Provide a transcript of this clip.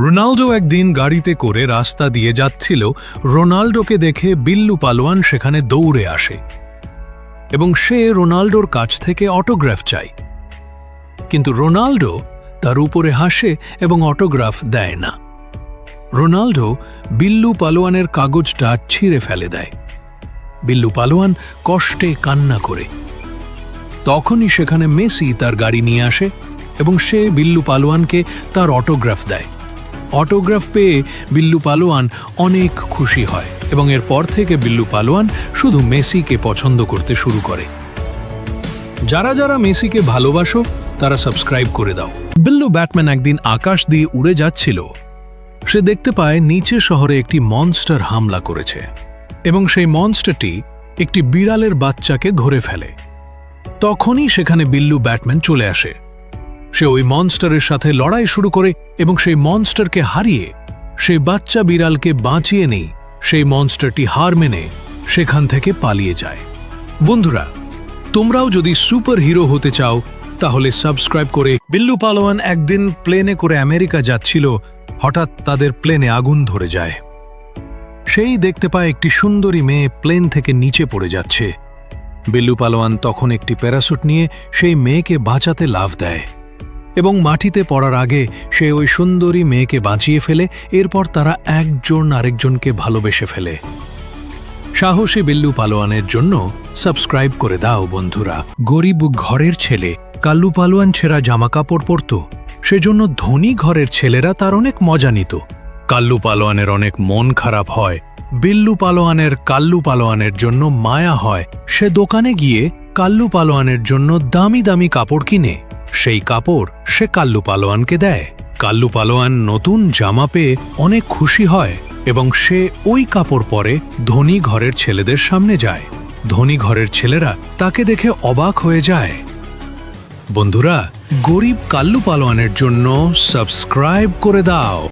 Ronaldo একদিন গাড়িতে করে রাস্তা দিয়ে যাচ্ছিল রোনাল্ডোকে দেখে বিল্লু পালোয়ান সেখানে দৌড়ে আসে এবং সে রোনাল্ডোর কাছ থেকে অটোগ্রাফ চায়। কিন্তু রোনাল্ডো তার উপরে হাসে এবং অটোগ্রাফ দেয় না। রোনাল্ডো বিল্লু পালোয়ানের কাগজটা ছিঁড়ে ফেলে দেয়। বিল্লু পালোয়ান কষ্টে কান্না করে। তখনই সেখানে মেসি তার গাড়ি নিয়ে আসে এবং সে বিল্লু পালোয়ানকে তার অটোগ্রাফ দেয়। অটোগ্রাফ পেয়ে বিল্লু পালোয়ান অনেক খুশি হয় এবং এরপর থেকে বিল্লু পালোয়ান শুধু মেসিকে পছন্দ করতে শুরু করে। যারা যারা মেসিকে ভালোবাসো, তারা সাবস্ক্রাইব করে দাও। বিল্লু ব্যাটম্যান একদিন আকাশ দিয়ে উড়ে যাচ্ছিল। সে দেখতে পায় নিচে শহরে একটি মনস্টার হামলা করেছে এবং সেই মনস্টারটি একটি বিড়ালের বাচ্চাকে ধরে ফেলে। তখনই সেখানে বিল্লু ব্যাটম্যান চলে আসে। সে ওই মনস্টারের সাথে লড়াই শুরু করে এবং সেই মনস্টারকে হারিয়ে সেই বাচ্চা বিড়ালকে বাঁচিয়ে নেই, সেই মনস্টারটি হার মেনে সেখান থেকে পালিয়ে যায়। বন্ধুরা, তোমরাও যদি সুপার হিরো হতে চাও, তাহলে সাবস্ক্রাইব করে বিল্লু পালোয়ান একদিন প্লেনে করে আমেরিকা যাচ্ছিল, হঠাৎ তাদের প্লেনে আগুন ধরে যায়। সেই দেখতে পায় একটি সুন্দরী মেয়ে প্লেন থেকে নিচে পড়ে যাচ্ছে। বিল্লু পালোয়ান তখন একটি প্যারাসুট নিয়ে সেই মেয়েকে বাঁচাতে লাভ দেয়। এবং মাটিতে পড়ার আগে সে ওই সুন্দরী মেয়েকে বাঁচিয়ে ফেলে, এরপর তারা একজন আরেকজনকে ভালোবেসে ফেলে। সাহসী বিল্লু পালোয়ানের জন্য সাবস্ক্রাইব করে দাও বন্ধুরা। গরিব ঘরের ছেলে, কাল্লু পালোয়ান ছেঁড়া জামাকাপড় পরত। সেজন্য ধনী ঘরের ছেলেরা তার অনেক মজা নিত। কাল্লু পালোয়ানের অনেক মন খারাপ হয়। বিল্লু পালোয়ানের কাল্লু পালোয়ানের জন্য মায়া হয়। সে দোকানে গিয়ে কাল্লু পালোয়ানের জন্য দামি দামি কাপড় কিনে। সেই কাপড় সে কাল্লু পালোয়ানকে দেয়। কাল্লু পালোয়ান নতুন জামা পেয়ে অনেক খুশি হয় এবং সে ওই কাপড় পরে ধনী ঘরের ছেলেদের সামনে যায়। ধনী ঘরের ছেলেরা তাকে দেখে অবাক হয়ে যায়। বন্ধুরা, গরিব কাল্লু পালোয়ানের জন্য সাবস্ক্রাইব করে দাও।